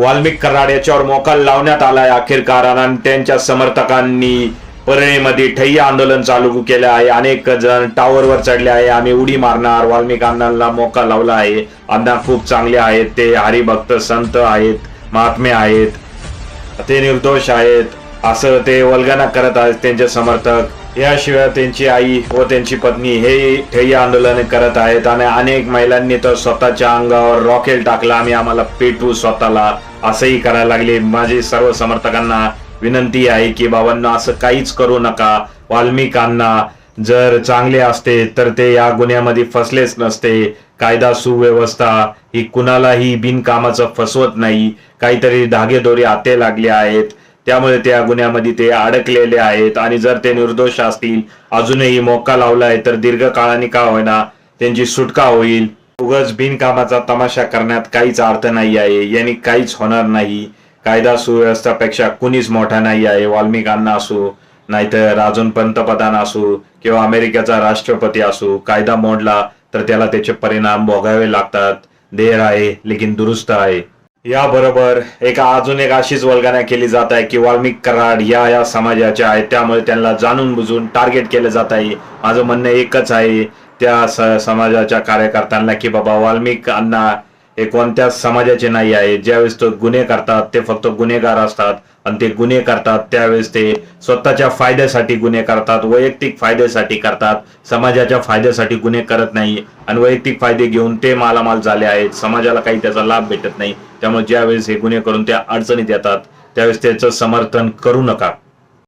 वाल्मिक कराड याच्यावर मोकाल लावण्यात आलाय अखेरकार आणि त्यांच्या समर्थकांनी परळीमध्ये ठय्या आंदोलन चालू केलं आहे. अनेक जण टावरवर चढले आहे. आम्ही उडी मारणार. वाल्मिक अण्णांना मोका लावला आहे. अण्णा खूप चांगले आहेत. ते हरिभक्त संत आहेत. महात्मे आहेत. ते निर्दोष आहेत. असं ते वल्गना करत आहेत त्यांचे समर्थक. याशिवाय त्यांची आई व त्यांची पत्नी हे ठेय्या आंदोलन करत आहेत. आणि अनेक महिलांनी तर स्वतःच्या अंगावर रॉकेल टाकला. आम्ही आम्हाला पेटू स्वतःला. असंही करायला लागले. माझे सर्व समर्थकांना विनंती आहे की बाबांना असं काहीच करू नका. वाल्मिकांना जर चांगले असते तर ते या गुन्ह्यामध्ये फसलेच नसते. कायदा सुव्यवस्था ही कुणालाही बिनकामाचं फसवत नाही. काहीतरी धागेदोरे आते लागले आहेत. त्यामुळे त्या गुन्ह्यामध्ये ते अडकलेले आहेत. आणि जर ते निर्दोष असतील अजूनही मोका लावलाय तर दीर्घकाळाने का होईना त्यांची सुटका होईल. उगाच बिनकामाचा तमाशा करण्यात काहीच अर्थ नाही आहे. यांनी काहीच होणार नाही. कायदा सुव्यवस्थापेक्षा कुणीच मोठा नाही आहे. वाल्मिकांना असो नाहीतर अजून पंतप्रधान असू किंवा अमेरिकेचा राष्ट्रपती असू कायदा मोडला तर त्याला त्याचे परिणाम भोगावे लागतात. देर आहे लेकिन दुरुस्त आहे. याबरोबर एक अजून एक अशीच वल्गना केली जात आहे की वाल्मिक कराड या या समाजाच्या आहेत. त्यामुळे त्यांना जाणून बुजून टार्गेट केलं जात आहे. माझं म्हणणं एकच आहे त्या स- समाजाच्या कार्यकर्त्यांना की बाबा वाल्मिक अण्णा हे कोणत्याच समाजाचे नाही आहे. ज्यावेळेस तो गुन्हे करतात ते फक्त गुन्हेगार असतात आणि ते गुन्हे करतात त्यावेळेस ते स्वतःच्या फायद्यासाठी गुन्हे करतात वैयक्तिक फायद्यासाठी करतात. समाजाच्या फायद्यासाठी गुन्हे करत नाही आणि वैयक्तिक फायदे घेऊन ते मालामाल झाले आहेत. समाजाला काही त्याचा लाभ भेटत नाही. त्यामुळे ज्यावेळेस हे गुन्हे करून त्या अडचणीत येतात त्यावेळेस त्याचं समर्थन करू नका.